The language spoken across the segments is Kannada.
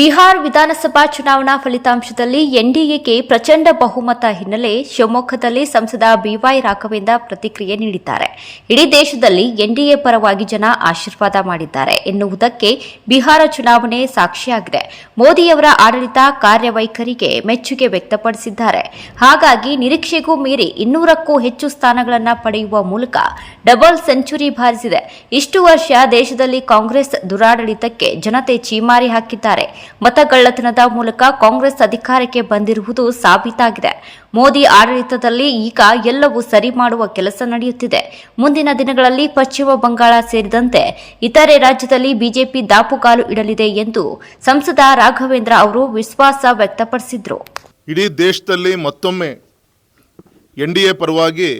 ಬಿಹಾರ್ ವಿಧಾನಸಭಾ ಚುನಾವಣಾ ಫಲಿತಾಂಶದಲ್ಲಿ ಎನ್ಡಿಎಗೆ ಪ್ರಚಂಡ ಬಹುಮತ ಹಿನ್ನೆಲೆ ಶಿವಮೊಗ್ಗದಲ್ಲಿ ಸಂಸದ ಬಿವೈ ರಾಘವೇಂದ್ರ ಪ್ರತಿಕ್ರಿಯೆ ನೀಡಿದ್ದಾರೆ. ಇಡೀ ದೇಶದಲ್ಲಿ ಎನ್ಡಿಎ ಪರವಾಗಿ ಜನ ಆಶೀರ್ವಾದ ಮಾಡಿದ್ದಾರೆ ಎನ್ನುವುದಕ್ಕೆ ಬಿಹಾರ ಚುನಾವಣೆ ಸಾಕ್ಷಿಯಾಗಿದೆ. ಮೋದಿಯವರ ಆಡಳಿತ ಕಾರ್ಯವೈಖರಿಗೆ ಮೆಚ್ಚುಗೆ ವ್ಯಕ್ತಪಡಿಸಿದ್ದಾರೆ. ಹಾಗಾಗಿ ನಿರೀಕ್ಷೆಗೂ ಮೀರಿ ಇನ್ನೂರಕ್ಕೂ ಹೆಚ್ಚು ಸ್ಥಾನಗಳನ್ನು ಪಡೆಯುವ ಮೂಲಕ ಡಬಲ್ ಸೆಂಚುರಿ ಬಾರಿಸಿದೆ. ಇಷ್ಟು ವರ್ಷ ದೇಶದಲ್ಲಿ ಕಾಂಗ್ರೆಸ್ ದುರಾಡಳಿತಕ್ಕೆ ಜನತೆ ಚೀಮಾರಿ ಹಾಕಿದ್ದಾರೆ. ಮತಗಳ್ಳತನದ ಮೂಲಕ ಕಾಂಗ್ರೆಸ್ ಅಧಿಕಾರಕ್ಕೆ ಬಂದಿರುವುದು ಸಾಬೀತಾಗಿದೆ. ಮೋದಿ ಆಡಳಿತದಲ್ಲಿ ಈಗ ಎಲ್ಲವೂ ಸರಿ ಮಾಡುವ ಕೆಲಸ ನಡೆಯುತ್ತಿದೆ. ಮುಂದಿನ ದಿನಗಳಲ್ಲಿ ಪಶ್ಚಿಮ ಬಂಗಾಳ ಸೇರಿದಂತೆ ಇತರೆ ರಾಜ್ಯದಲ್ಲಿ ಬಿಜೆಪಿ ದಾಪುಗಾಲು ಇಡಲಿದೆ ಎಂದು ಸಂಸದ ರಾಘವೇಂದ್ರ ಅವರು ವಿಶ್ವಾಸ ವ್ಯಕ್ತಪಡಿಸಿದರು. ಇಡೀ ದೇಶದಲ್ಲಿ ಮತ್ತೊಮ್ಮೆ ಎನ್ ಪರವಾಗಿ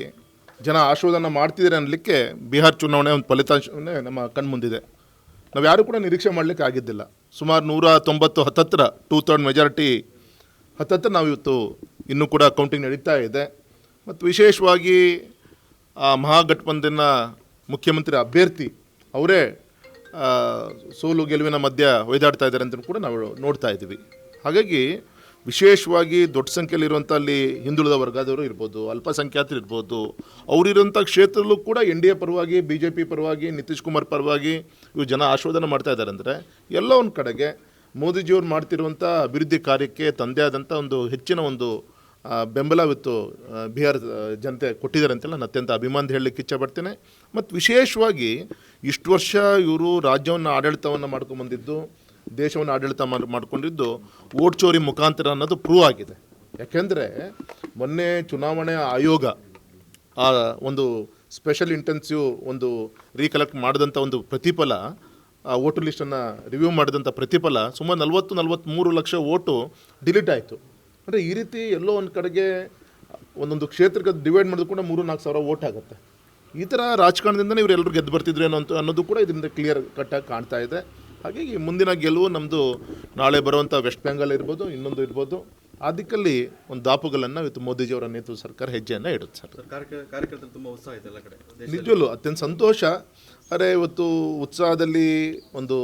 ಜನ ಆಶೋಧನ ಮಾಡ್ತಿದ್ದಾರೆ ಅನ್ನಲಿಕ್ಕೆ ಬಿಹಾರ್ ಚುನಾವಣೆ ಒಂದು ಫಲಿತಾಂಶವನ್ನೇ ನಮ್ಮ ಕಣ್ಮುಂದಿದೆ. ನಾವು ಯಾರು ಕೂಡ ನಿರೀಕ್ಷೆ ಮಾಡಲಿಕ್ಕೆ ಆಗಿದ್ದಿಲ್ಲ. ಸುಮಾರು ನೂರ ತೊಂಬತ್ತು ಹತ್ತತ್ರ ಟೂ ಥರ್ಡ್ ಮೆಜಾರಿಟಿ ಹತ್ತತ್ರ ನಾವು ಇವತ್ತು ಇನ್ನೂ ಕೂಡ ಕೌಂಟಿಂಗ್ ನಡೀತಾ ಇದೆ. ಮತ್ತು ವಿಶೇಷವಾಗಿ ಆ ಮಹಾಗಠಬಂಧನ ಮುಖ್ಯಮಂತ್ರಿ ಅಭ್ಯರ್ಥಿ ಅವರೇ ಸೋಲು ಗೆಲುವಿನ ಮಧ್ಯ ಒಯ್ದಾಡ್ತಾ ಇದ್ದಾರೆ ಅಂತ ಕೂಡ ನಾವು ನೋಡ್ತಾ ಇದ್ದೀವಿ. ಹಾಗಾಗಿ ವಿಶೇಷವಾಗಿ ದೊಡ್ಡ ಸಂಖ್ಯೆಯಲ್ಲಿರುವಂಥ ಅಲ್ಲಿ ಹಿಂದುಳಿದ ವರ್ಗದವರು ಇರ್ಬೋದು, ಅಲ್ಪಸಂಖ್ಯಾತರು ಇರ್ಬೋದು, ಅವರಿರುವಂಥ ಕ್ಷೇತ್ರದಲ್ಲೂ ಕೂಡ ಎನ್ ಡಿ ಎ ಪರವಾಗಿ, ಬಿ ಜೆ ಪಿ ಪರವಾಗಿ, ನಿತೀಶ್ ಕುಮಾರ್ ಪರವಾಗಿ ಇವು ಜನ ಆಶೀರ್ವಾದನ ಮಾಡ್ತಾ ಇದ್ದಾರೆ ಅಂದರೆ ಎಲ್ಲ ಒಂದು ಕಡೆಗೆ ಮೋದಿಜಿಯವ್ರು ಮಾಡ್ತಿರುವಂಥ ಅಭಿವೃದ್ಧಿ ಕಾರ್ಯಕ್ಕೆ ತಂದೆ ಆದಂಥ ಒಂದು ಹೆಚ್ಚಿನ ಒಂದು ಬೆಂಬಲವಿತ್ತು ಬಿಹಾರ ಜನತೆ ಕೊಟ್ಟಿದ್ದಾರೆ ಅಂತೆಲ್ಲ ನಾನು ಅತ್ಯಂತ ಅಭಿಮಾನ ಹೇಳಲಿಕ್ಕೆ ಇಚ್ಛಪಡ್ತೇನೆ ಮತ್ತು ವಿಶೇಷವಾಗಿ ಇಷ್ಟು ವರ್ಷ ಇವರು ರಾಜ್ಯವನ್ನು ಆಡಳಿತವನ್ನು ಮಾಡ್ಕೊಂಬಂದಿದ್ದು ದೇಶವನ್ನು ಆಡಳಿತ ಮಾಡ್ಕೊಂಡಿದ್ದು ಓಟ್ ಚೋರಿ ಮುಖಾಂತರ ಅನ್ನೋದು ಪ್ರೂವ್ ಆಗಿದೆ. ಯಾಕೆಂದರೆ ಮೊನ್ನೆ ಚುನಾವಣೆ ಆಯೋಗ, ಆ, ಒಂದು ಸ್ಪೆಷಲ್ ಇಂಟೆನ್ಸಿವ್ ಒಂದು ರೀಕಲೆಕ್ಟ್ ಮಾಡಿದಂಥ ಒಂದು ಪ್ರತಿಫಲ, ಆ ವೋಟು ಲಿಸ್ಟನ್ನು ರಿವ್ಯೂ ಮಾಡಿದಂಥ ಪ್ರತಿಫಲ ಸುಮಾರು ನಲ್ವತ್ತು ನಲ್ವತ್ತ್ಮೂರು ಲಕ್ಷ ಓಟು ಡಿಲೀಟ್ ಆಯಿತು. ಅಂದರೆ ಈ ರೀತಿ ಎಲ್ಲೋ ಒಂದು ಕಡೆಗೆ ಒಂದೊಂದು ಕ್ಷೇತ್ರಕ್ಕೆ ಡಿವೈಡ್ ಮಾಡಿದ್ರು ಕೂಡ ಮೂರು, ನಾಲ್ಕು ಸಾವಿರ ಓಟ್ ಆಗುತ್ತೆ. ಈ ಥರ ರಾಜಕಾರಣದಿಂದನೇ ಇವರೆಲ್ಲರೂ ಗೆದ್ದು ಬರ್ತಿದ್ರು ಏನೋ ಅಂತ ಅನ್ನೋದು ಕೂಡ ಇದರಿಂದ ಕ್ಲಿಯರ್ ಕಟ್ಟಾಗಿ ಕಾಣ್ತಾ ಇದೆ. ಹಾಗಾಗಿ ಮುಂದಿನ ಗೆಲುವು ನಮ್ಮದು ನಾಳೆ ಬರುವಂಥ ವೆಸ್ಟ್ ಬೆಂಗಾಲ್ ಇರ್ಬೋದು, ಇನ್ನೊಂದು ಇರ್ಬೋದು. ಆ ದಿಕ್ಕಲ್ಲಿ ಒಂದು ದಾಪುಗಳನ್ನು ಇವತ್ತು ಮೋದಿಜಿಯವರ ನೇತೃತ್ವ ಸರ್ಕಾರ ಹೆಜ್ಜೆಯನ್ನು ಇಡುತ್ತೆ ಸರ್. ಸರ್ ಕಾರ್ಯ ಕಾರ್ಯಕರ್ತರು ತುಂಬ ಉತ್ಸಾಹ ಇದೆ ಎಲ್ಲ ಕಡೆ ನಿಜವಲ್ಲೂ ಅತ್ಯಂತ ಸಂತೋಷ. ಅರೆ ಇವತ್ತು ಉತ್ಸಾಹದಲ್ಲಿ ಒಂದು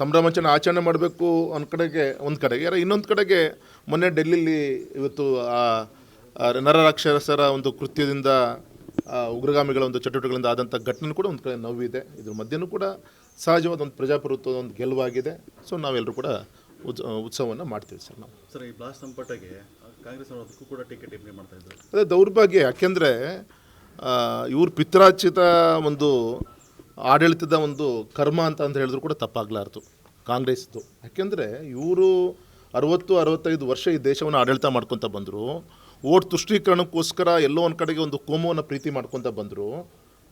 ಸಂಭ್ರಮಾಚರಣೆ ಆಚರಣೆ ಮಾಡಬೇಕು ಒಂದು ಕಡೆಗೆ ಒಂದು ಕಡೆಗೆ ಯಾರ ಇನ್ನೊಂದು ಕಡೆಗೆ ಮೊನ್ನೆ ಡೆಲ್ಲಿಲಿ ಇವತ್ತು ಆ ನರರಾಕ್ಷಸರ ಒಂದು ಕೃತ್ಯದಿಂದ ಉಗ್ರಗಾಮಿಗಳ ಒಂದು ಚಟುವಟಿಕೆಗಳಿಂದ ಆದಂಥ ಘಟನೆ ಕೂಡ ಒಂದು ಕಡೆ ನೋವಿದೆ. ಇದ್ರ ಮಧ್ಯನೂ ಕೂಡ ಸಹಜವಾದ ಒಂದು ಪ್ರಜಾಪ್ರಭುತ್ವದ ಒಂದು ಗೆಲುವಾಗಿದೆ. ಸೊ ನಾವೆಲ್ಲರೂ ಕೂಡ ಉತ್ಸ ಉತ್ಸವವನ್ನು ಮಾಡ್ತೀವಿ ಸರ್ ನಾವು. ಸರ್ ಈ ಬ್ಲಾಸ್ಟ್ ಸಂಪಟಗೆ ಕಾಂಗ್ರೆಸ್ ಅದಕ್ಕೂ ಕೂಡ ಟಿಕೆಟ್ ಮಾಡ್ತಾ ಇದ್ದಾರೆ. ಅದೇ ದೌರ್ಭಾಗ್ಯ ಯಾಕೆಂದರೆ ಇವ್ರ ಪಿತ್ರಾರ್ಚಿತ ಒಂದು ಆಡಳಿತದ ಒಂದು ಕರ್ಮ ಅಂತ ಅಂತ ಹೇಳಿದ್ರು ಕೂಡ ತಪ್ಪಾಗಲಾರ್ದು ಕಾಂಗ್ರೆಸ್ದು. ಯಾಕೆಂದರೆ ಇವರು ಅರವತ್ತು ಅರವತ್ತೈದು ವರ್ಷ ಈ ದೇಶವನ್ನು ಆಡಳಿತ ಮಾಡ್ಕೊತ ಬಂದರು ಓಟ್ ತುಷ್ಟೀಕರಣಕ್ಕೋಸ್ಕರ ಎಲ್ಲೋ ಒಂದು ಕಡೆಗೆ ಒಂದು ಕೋಮವನ್ನು ಪ್ರೀತಿ ಮಾಡ್ಕೊತ ಬಂದರು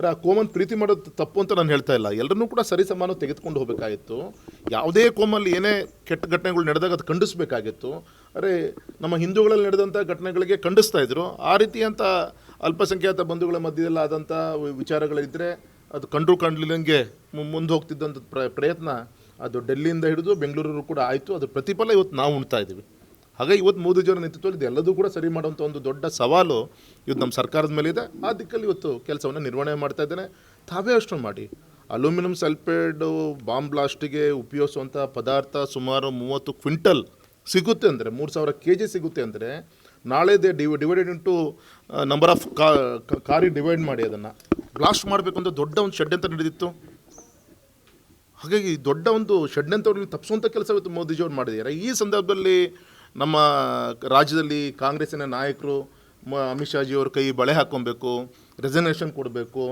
ಆ ಕೋಮನ್ ಪ್ರೀತಿ ಮಾಡೋದು ತಪ್ಪು ಅಂತ ನಾನು ಹೇಳ್ತಾ ಇಲ್ಲ. ಎಲ್ಲರನ್ನೂ ಕೂಡ ಸರಿ ಸಮಾನ ತೆಗೆದುಕೊಂಡು ಹೋಗಬೇಕಾಗಿತ್ತು. ಯಾವುದೇ ಕೋಮಲ್ಲಿ ಏನೇ ಕೆಟ್ಟ ಘಟನೆಗಳು ನಡೆದಾಗ ಅದು ಖಂಡಿಸಬೇಕಾಗಿತ್ತು. ಅರೆ, ನಮ್ಮ ಹಿಂದೂಗಳಲ್ಲಿ ನಡೆದಂಥ ಘಟನೆಗಳಿಗೆ ಖಂಡಿಸ್ತಾ ಇದ್ರು. ಆ ರೀತಿಯಂಥ ಅಲ್ಪಸಂಖ್ಯಾತ ಬಂಧುಗಳ ಮಧ್ಯದಲ್ಲಿ ಆದಂಥ ವಿಚಾರಗಳಿದ್ದರೆ ಅದು ಕಂಡ್ರು ಕಂಡ್ಲಿಲ್ಲಂಗೆ ಮುಂದೆ ಹೋಗ್ತಿದ್ದಂಥ ಪ್ರ, ಪ್ರಯತ್ನ ಅದು ಡೆಲ್ಲಿಯಿಂದ ಹಿಡಿದು ಬೆಂಗಳೂರು ಕೂಡ ಆಯಿತು. ಅದು ಪ್ರತಿಫಲ ಇವತ್ತು ನಾವು ಉಣ್ತಾ ಇದ್ದೀವಿ. ಹಾಗಾಗಿ ಇವತ್ತು ಮೋದಿಜಿಯವರ ನೇತೃತ್ವದಲ್ಲಿ ಇದೆಲ್ಲದೂ ಕೂಡ ಸರಿ ಮಾಡುವಂಥ ಒಂದು ದೊಡ್ಡ ಸವಾಲು ಇವತ್ತು ನಮ್ಮ ಸರ್ಕಾರದ ಮೇಲಿದೆ ಆ ದಿಕ್ಕಲ್ಲಿ ಇವತ್ತು ಕೆಲಸವನ್ನು ನಿರ್ವಹಣೆ ಮಾಡ್ತಾ ಇದ್ದೇನೆ. ತಾವೇ ಅಷ್ಟು ಮಾಡಿ. ಅಲ್ಯೂಮಿನಿಯಂ ಸಲ್ಫೇಡು ಬಾಂಬ್ ಬ್ಲಾಸ್ಟಿಗೆ ಉಪಯೋಗಿಸುವಂಥ ಪದಾರ್ಥ ಸುಮಾರು ಮೂವತ್ತು ಕ್ವಿಂಟಲ್ ಸಿಗುತ್ತೆ ಅಂದರೆ, ಮೂರು ಸಾವಿರ ಕೆ ಜಿ ಸಿಗುತ್ತೆ ಅಂದರೆ ನಾಳೆದೇ div divided into number of ಕಾರಿ ಡಿವೈಡ್ ಮಾಡಿ ಅದನ್ನು. ಬ್ಲಾಸ್ಟ್ ಮಾಡಬೇಕು ಅಂತ ದೊಡ್ಡ ಒಂದು ಶೆಡ್ ಅಂತ ನಡೆದಿತ್ತು. ಹಾಗಾಗಿ ದೊಡ್ಡ ಒಂದು ಷಡ್ಯಂತ್ರವನ್ನು ತಪ್ಪಿಸುವಂಥ ಕೆಲಸ ಇವತ್ತು ಮೋದಿಜಿಯವ್ರು ಮಾಡಿದ್ದಾರೆ. ಈ ಸಂದರ್ಭದಲ್ಲಿ ನಮ್ಮ ರಾಜ್ಯದಲ್ಲಿ ಕಾಂಗ್ರೆಸ್ಸಿನ ನಾಯಕರು ಮ, ಅಮಿತ್ ಶಾಜಿಯವ್ರ ಕೈ ಬಳೆ ಹಾಕ್ಕೊಬೇಕು ರೆಸರ್ವೇಷನ್ ಕೊಡಬೇಕು,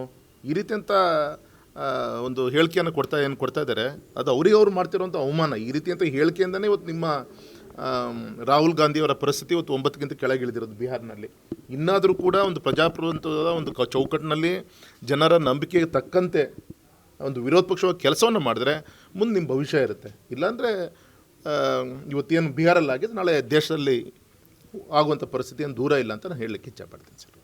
ಈ ರೀತಿಯಂಥ ಒಂದು ಹೇಳಿಕೆಯನ್ನು ಕೊಡ್ತಾ, ಏನು ಕೊಡ್ತಾ ಇದ್ದಾರೆ, ಅದು ಅವರಿಗೆ ಅವ್ರು ಮಾಡ್ತಿರೋಂಥ ಅವಮಾನ. ಈ ರೀತಿಯಂಥ ಹೇಳಿಕೆಯಿಂದನೇ ಇವತ್ತು ನಿಮ್ಮ ರಾಹುಲ್ ಗಾಂಧಿಯವರ ಪರಿಸ್ಥಿತಿ ಇವತ್ತು ಒಂಬತ್ತಕ್ಕಿಂತ ಕೆಳಗಿಳಿದಿರೋದು ಬಿಹಾರ್ನಲ್ಲಿ. ಇನ್ನಾದರೂ ಕೂಡ ಒಂದು ಪ್ರಜಾಪ್ರಭುತ್ವದ ಒಂದು ಕ, ಚೌಕಟ್ಟಿನಲ್ಲಿ ಜನರ ನಂಬಿಕೆಗೆ ತಕ್ಕಂತೆ ಒಂದು ವಿರೋಧ ಪಕ್ಷವಾಗಿ ಕೆಲಸವನ್ನು ಮಾಡಿದ್ರೆ ಮುಂದೆ ನಿಮ್ಮ ಭವಿಷ್ಯ ಇರುತ್ತೆ. ಇಲ್ಲಾಂದರೆ ಇವತ್ತೇನು ಬಿಹಾರಲ್ಲಿ ಆಗಿದೆ ನಾಳೆ ದೇಶದಲ್ಲಿ ಆಗುವಂಥ ಪರಿಸ್ಥಿತಿ ಏನು ದೂರ ಇಲ್ಲ ಅಂತ ನಾನು ಹೇಳಲಿಕ್ಕೆ ಇಚ್ಛಪಡ್ತೀನಿ, ಸರ್.